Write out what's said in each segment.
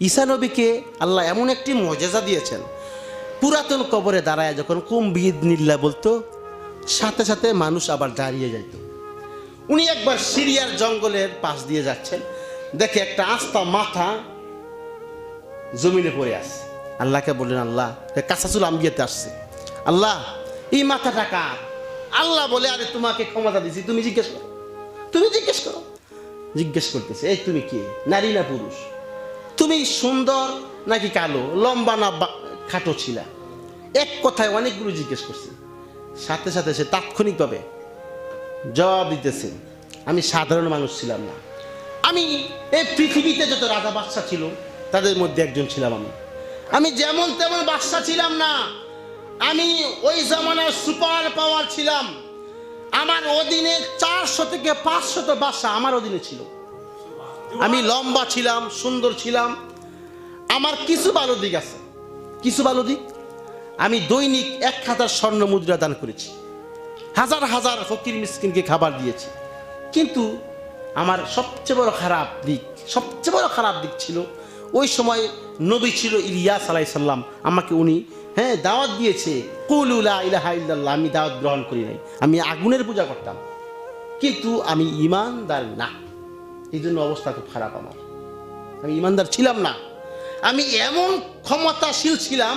ঈসা নবীকে আল্লাহ এমন একটি মজেজা দিয়েছেন। পুরাতন কবরে দাঁড়ায় যখন কুম্বিদ নিল্লা বলতো, সাথে সাথে মানুষ আবার দাঁড়িয়ে যাইত। উনি একবার সিরিয়ার জঙ্গলের পাশ দিয়ে যাচ্ছেন। দেখে একটা আস্তা মাথা জমিনে পড়ে আসছে আল্লাহকে বললেন, আল্লাহ কাঁচাচুল আম্বিয়াতে আসছে। আল্লাহ, এই মাথাটা কার? আল্লাহ বলে, আরে, তোমাকে ক্ষমতা দিছি তুমি জিজ্ঞেস করো। তুমি জিজ্ঞেস করো। জিজ্ঞেস করতেছে, এই তুমি কে? নারী না পুরুষ? তুমি সুন্দর নাকি কালো? লম্বা না খাটো ছিলা। এক কথায় অনেকগুলো জিজ্ঞেস করছে। সাথে সাথে সে তাৎক্ষণিকভাবে জবাব দিতেছে, আমি সাধারণ মানুষ ছিলাম না। আমি এই পৃথিবীতে যত রাজা বাদশা ছিল, তাদের মধ্যে একজন ছিলাম আমি। আমি যেমন তেমন বাদশা ছিলাম না। আমি ওই জামানার সুপার পাওয়ার ছিলাম। আমার অধীনে চারশো থেকে পাঁচশত বাদশা আমার অধীনে ছিল। আমি লম্বা ছিলাম, সুন্দর ছিলাম। আমার কিছু ভালো দিক আছে। কিছু ভালো দিক? আমি দৈনিক এক হাজার স্বর্ণ মুদ্রা দান করেছি। হাজার হাজার ফকির মিসকিনকে খাবার দিয়েছি। কিন্তু আমার সবচেয়ে বড় খারাপ দিক, সবচেয়ে বড় খারাপ দিক ছিল, ওই সময় নবী ছিল ইলিয়াস আলাইসাল্লাম আমাকে উনি হ্যাঁ দাওয়াত দিয়েছে কুলুলা ইলাহা ইল্লাল্লাহ আমি দাওয়াত গ্রহণ করি নাই। আমি আগুনের পূজা করতাম। কিন্তু আমি ইমানদার না। এই জন্য অবস্থা খুব খারাপ আমার। আমি ইমানদার ছিলাম না। আমি এমন ক্ষমতাশীল ছিলাম,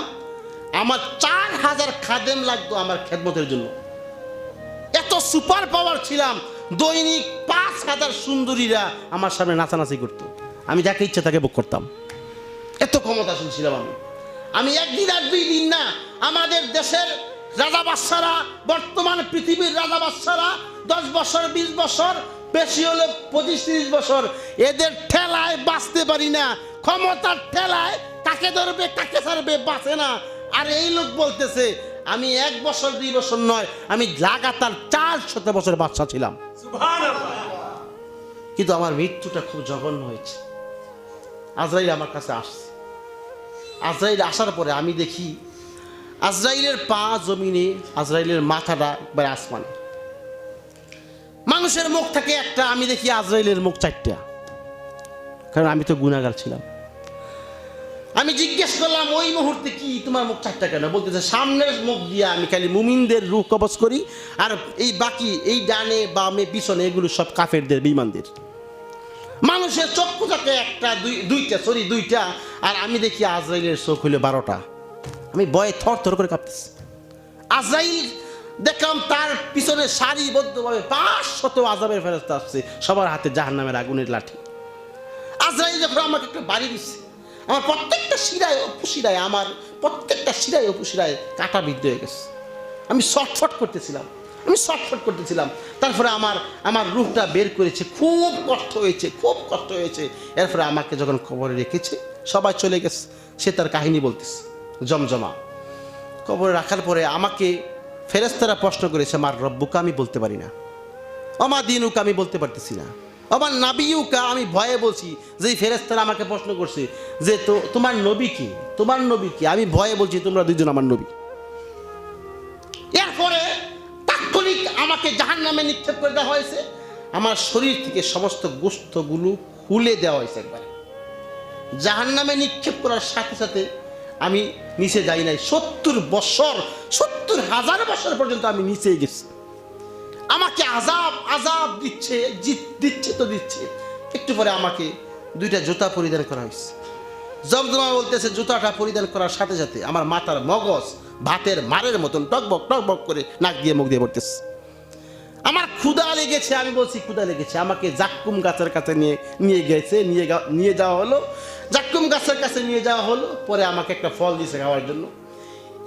আমার চার হাজার খাদেম লাগতো আমার খেদমতের জন্য। এত সুপার পাওয়ার ছিলাম, দৈনিক পাঁচ হাজার সুন্দরীরা আমার সামনে নাচানাচি করতো। আমি যাকে ইচ্ছা তাকে বুক করতাম। এত ক্ষমতাশীল ছিলাম আমি। আমি একদিন আর দুই দিন না, আমাদের দেশের রাজা বাচ্চারা বর্তমান পৃথিবীর রাজা বাচ্চারা দশ বছর, বিশ বছর বেশি হলে পঁচিশ তিরিশ বছর। এদের ঠেলায় বাঁচতে পারি না। ক্ষমতার ঠেলায় কাকে ধরবে কাকে ছাড়বে বাঁচে না। আর এই লোক বলতেছে আমি এক বছর দুই বছর নয় আমি লাগাতার চার শত বছর বাচ্চা ছিলাম। কিন্তু আমার মৃত্যুটা খুব জঘন্য হয়েছে। আজরাইল আমার কাছে আসছে। আজরাইল আসার পরে আমি দেখি আজরাইলের পা জমিনে আজরাইলের মাথাটা একবার আসমানে। মানুষের মুখ থাকে একটা, আমি দেখি আজরাইলের মুখ চারটা। কারণ আমি তো গুণাগার ছিলাম। আমি জিজ্ঞেস করলাম, ওই মুহূর্তে কি তোমার মুখ চারটা কেন? বলতেছে, সামনের মুখ দিয়ে আমি খালি মুমিনদের রূপ কবচ করি, আর এই বাকি, এই ডানে, বামে, পিছনে, এগুলো সব কাফেরদের বিমানদের মানুষের চক্ষু থাকে একটা, দুই, দুইটা সরি দুইটা, আর আমি দেখি আজরাইলের চোখ হইল বারোটা। আমি বয়ে থর থর করে কাঁপতেছি। আজরাইল দেখলাম তার পিছনে সারিবদ্ধভাবে পাঁচ শত আজাবের ফেরস্তা আসছে। সবার হাতে জাহান্নামের আগুনের লাঠি। আজরাইল যখন আমাকে একটা বাড়ি দিচ্ছে আমার প্রত্যেকটা শিরায় অপুশিরায় আমার প্রত্যেকটা শিরায় অপুশিরায় কাটা বিদ্ধ হয়ে গেছে। আমি শর্টফট করতেছিলাম, আমি শর্টফট করতেছিলাম। তারপরে আমার আমার রূপটা বের করেছে, খুব কষ্ট হয়েছে, খুব কষ্ট হয়েছে। এরপরে আমাকে যখন কবরে রেখেছে, সবাই চলে গেছে। সে তার কাহিনী বলতেছে, জমজমা। কবরে রাখার পরে আমাকে ফেরেস্তারা প্রশ্ন করেছে, আমার রব্বুকে আমি বলতে পারি না। আমার দিনুকা আমি বলতে পারতেছি না। আমার নাবিউকা আমি ভয়ে বলছি যে ফেরেস্তারা আমাকে প্রশ্ন করছে যে তো, তোমার নবী কি? তোমার নবী কি? আমি ভয়ে বলছি, তোমরা দুইজন আমার নবী। এরপরে তাৎক্ষণিক আমাকে জাহান নামে নিক্ষেপ করে দেওয়া হয়েছে। আমার শরীর থেকে সমস্ত গোস্তগুলো খুলে দেওয়া হয়েছে একবারে। জাহান নামে নিক্ষেপ করার সাথে সাথে আমি নিচে যাই নাই। সত্তর বছর, সত্তর হাজার বছর পর্যন্ত আমি নিচে গেছি। আমাকে আজাব আজাব দিচ্ছে দিচ্ছে তো দিচ্ছে। একটু পরে আমাকে দুইটা জুতা পরিধান করা হয়েছে। জমজমা বলতেছে, জুতাটা পরিধান করার সাথে সাথে আমার মাথার মগজ ভাতের মারের মতন টকবক টকবক করে নাক দিয়ে মুখ দিয়ে পড়তেছে। আমার ক্ষুদা লেগেছে, আমি বলছি ক্ষুদা লেগেছে, আমাকে জাক্কুম গাছের কাছে নিয়ে নিয়ে গেছে, নিয়ে নিয়ে যাওয়া হলো। জাক্কুম গাছের কাছে নিয়ে যাওয়া হলো, পরে আমাকে একটা ফল দিয়েছে খাওয়ার জন্য।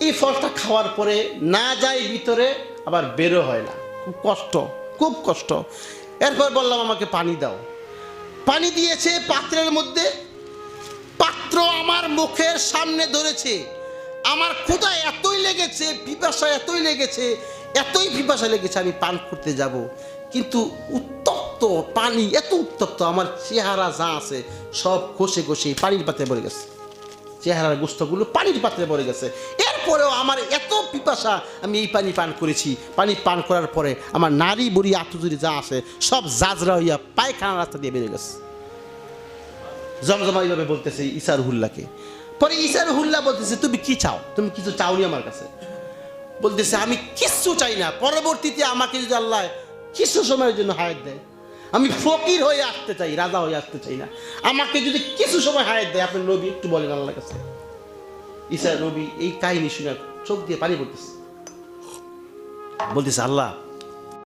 এই ফলটা খাওয়ার পরে না যায় ভিতরে আবার বেরো হয় না। খুব কষ্ট খুব কষ্ট। এরপর বললাম, আমাকে পানি দাও। পানি দিয়েছে পাত্রের মধ্যে। পাত্র আমার মুখের সামনে ধরেছে। আমার ক্ষুধা এতই লেগেছে, পিপাসা এতই লেগেছে, এতই পিপাসা লেগেছে, আমি পান করতে যাব। কিন্তু পানি, এত উত্তপ্ত, আমার চেহারা যা আছে সব ঘষে ঘষে পানির পাত্রে পড়ে গেছে। চেহারার গোস্তগুলো পানির পাত্রে পড়ে গেছে। এরপরেও আমার এত পিপাসা, আমি এই পানি পান করেছি। পানি পান করার পরে আমার নারী বুড়ি আতুজুরি যা আছে সব জাজরা হইয়া পায়খানা রাস্তা দিয়ে বেরিয়ে গেছে। জমজমা এইভাবে বলতেছে ইসার হুল্লাকে। পরে ইসার হুল্লা বলতেছে, তুমি কি চাও? তুমি কিছু চাওনি আমার কাছে? বলতেছে, আমি কিচ্ছু চাই না। পরবর্তীতে আমাকে যদি আল্লাহ কিছু সময়ের জন্য হায়াত দেয় আমি ফকির হয়ে আসতে চাই, রাজা হয়ে আসতে চাই না। আমাকে যদি কিছু সময় হায়াত দেয়, আপনি নবী একটু বলেন আল্লাহর কাছে। ঈশা রবি এই কাহিনী শুনে চোখ দিয়ে পানি পড়তেছে। বলতেছে, আল্লাহ